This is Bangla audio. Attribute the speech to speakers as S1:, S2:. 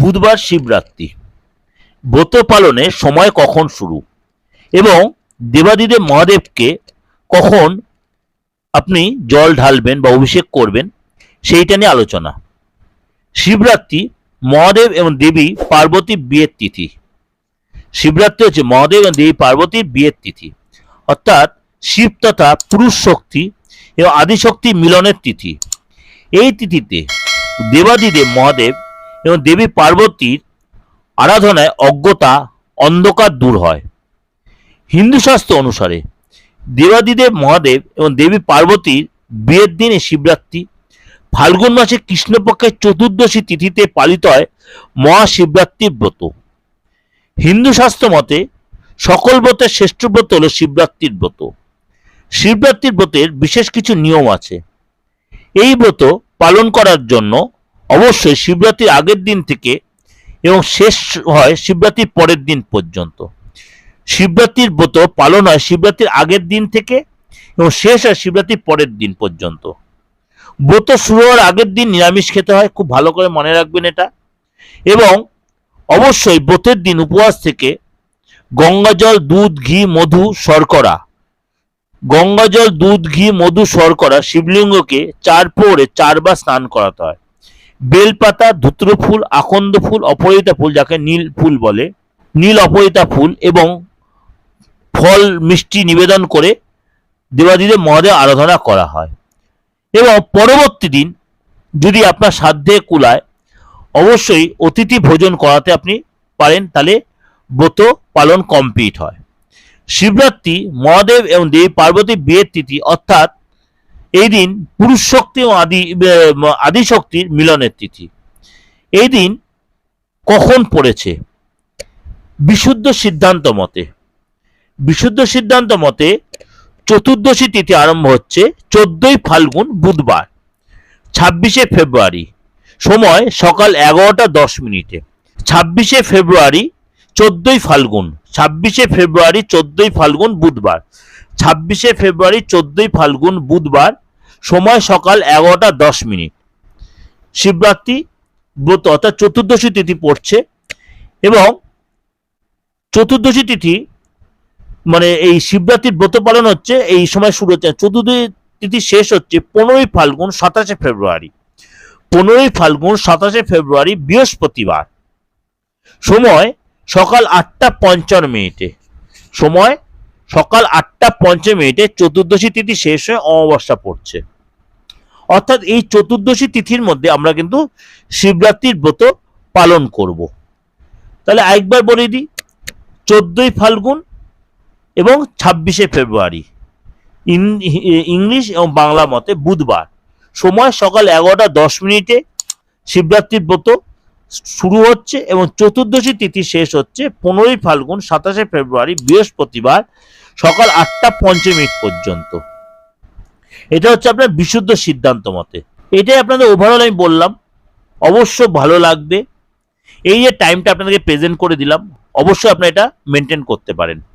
S1: বুধবার শিবরাত্রি। ব্রত পালনে সময় কখন শুরু? এবং দেবাদিদেব মহাদেবকে কখন আপনি জল ঢালবেন বা অভিষেক করবেন, সেইটা নিয়ে আলোচনা। শিবরাত্রি মহাদেব এবং দেবী পার্বতীর বিয়ের তিথি। শিবরাত্রি হচ্ছে মহাদেব এবং দেবী পার্বতীর বিয়ের তিথি। অর্থাৎ শিব তথা পুরুষ শক্তি এবং আদিশক্তি মিলনের তিথি। এই তিথিতে দেবাদিদেব মহাদেব এবং দেবী পার্বতীর আরাধনায় অজ্ঞতা, অন্ধকার দূর হয়। হিন্দু শাস্ত্র অনুসারে দেবাদিদেব মহাদেব এবং দেবী পার্বতীর বিয়ের দিনে শিবরাত্রি, ফাল্গুন মাসে কৃষ্ণপক্ষের চতুর্দশী তিথিতে পালিত হয় মহাশিবরাত্রির ব্রত। হিন্দু শাস্ত্র মতে সকল ব্রতের শ্রেষ্ঠ ব্রত হল শিবরাত্রির ব্রত। শিবরাত্রির ব্রতের বিশেষ কিছু নিয়ম আছে। এই ব্রত পালন করার জন্য অবশ্যই শিবরাত্রির আগের দিন থেকে এবং শেষ হয় শিবরাত্রির পরের দিন পর্যন্ত। শিবরাত্রির ব্রত পালন হয় শিবরাত্রির আগের দিন থেকে এবং শেষ হয় শিবরাত্রির পরের দিন পর্যন্ত। ব্রত শুরু হওয়ার আগের দিন নিরামিষ খেতে হয়, খুব ভালো করে মনে রাখবেন এটা। এবং অবশ্যই ব্রতের দিন উপবাস থেকে গঙ্গাজল, দুধ, ঘি, মধু, শর্করা। গঙ্গাজল, দুধ, ঘি, মধু, শর্করা শিবলিঙ্গকে চার পোড়ে চারবার স্নান করাতে হয়। বেলপাতা ধুত্র ফুল আকন্দ ফুল অপরিতা ফুল যাকে নীল ফুল বলে, নীল অপরিতা ফুল এবং ফল মিষ্টি নিবেদন করে দেবাদিদেব মহাদেব আরাধনা করা হয়। এবং পরবর্তী দিন যদি আপনার সাধ্যে কুলায়, অবশ্যই অতিথি ভোজন করাতে আপনি পারেন, তাহলে ব্রত পালন কমপ্লিট হয়। শিবরাত্রি মহাদেব এবং দেবী পার্বতী বিয়ের তিথি অর্থাৎ এই দিন পুরুষ শক্তি ও আদি আদি শক্তির মিলনের তিথি। এই দিন কখন পড়েছে? বিশুদ্ধ সিদ্ধান্ত মতে। বিশুদ্ধ সিদ্ধান্ত মতে চতুর্দশী তিথি আরম্ভ হচ্ছে চোদ্দই ফাল্গুন বুধবার, ছাব্বিশে ফেব্রুয়ারি, সময় সকাল এগারোটা দশ মিনিটে। ছাব্বিশে ফেব্রুয়ারি চোদ্দই ফাল্গুন, ছাব্বিশে ফেব্রুয়ারি চোদ্দই ফাল্গুন বুধবার ছাব্বিশে ফেব্রুয়ারি চোদ্দই ফাল্গুন বুধবার, সময় সকাল এগারোটা দশ মিনিট। শিবরাত্রি ব্রত অর্থাৎ চতুর্দশী তিথি পড়ছে এবং চতুর্দশী তিথি মানে এই শিবরাত্রির ব্রত পালন হচ্ছে, এই সময় শুরু হচ্ছে। চতুর্দশী তিথি শেষ হচ্ছে পনেরোই ফাল্গুন সাতাশে ফেব্রুয়ারি। পনেরোই ফাল্গুন সাতাশে ফেব্রুয়ারি বৃহস্পতিবার। সময় সকাল আটটা পঞ্চান্ন মিনিটে। সময় সকাল আটটা পঞ্চান্ন মিনিটে চতুর্দশী তিথি শেষ হয়ে অমাবস্যা পড়ছে। অর্থাৎ এই চতুর্দশী তিথির মধ্যে আমরা কিন্তু শিবরাত্রির ব্রত পালন করব। তাহলে আরেকবার বলে দিই, চোদ্দই ফাল্গুন এবং ছাব্বিশে ফেব্রুয়ারি। ইংলিশ এবং বাংলা মতে বুধবার। সময় সকাল এগারোটা দশ মিনিটে শিবরাত্রির ব্রত শুরু হচ্ছে এবং চতুর্দশী তিথি শেষ হচ্ছে পনেরোই ফাল্গুন সাতাশে ফেব্রুয়ারি, বৃহস্পতিবার সকাল আটটা পঞ্চ মিনিট পর্যন্ত। এটা হচ্ছে আপনার বিশুদ্ধ সিদ্ধান্ত মতে। এটাই আপনাদের ওভারঅল আমি বললাম। অবশ্য ভালো লাগবে। এই যে টাইমটা আপনাদেরকে প্রেজেন্ট করে দিলাম, অবশ্যই আপনারা এটা মেনটেন করতে পারেন।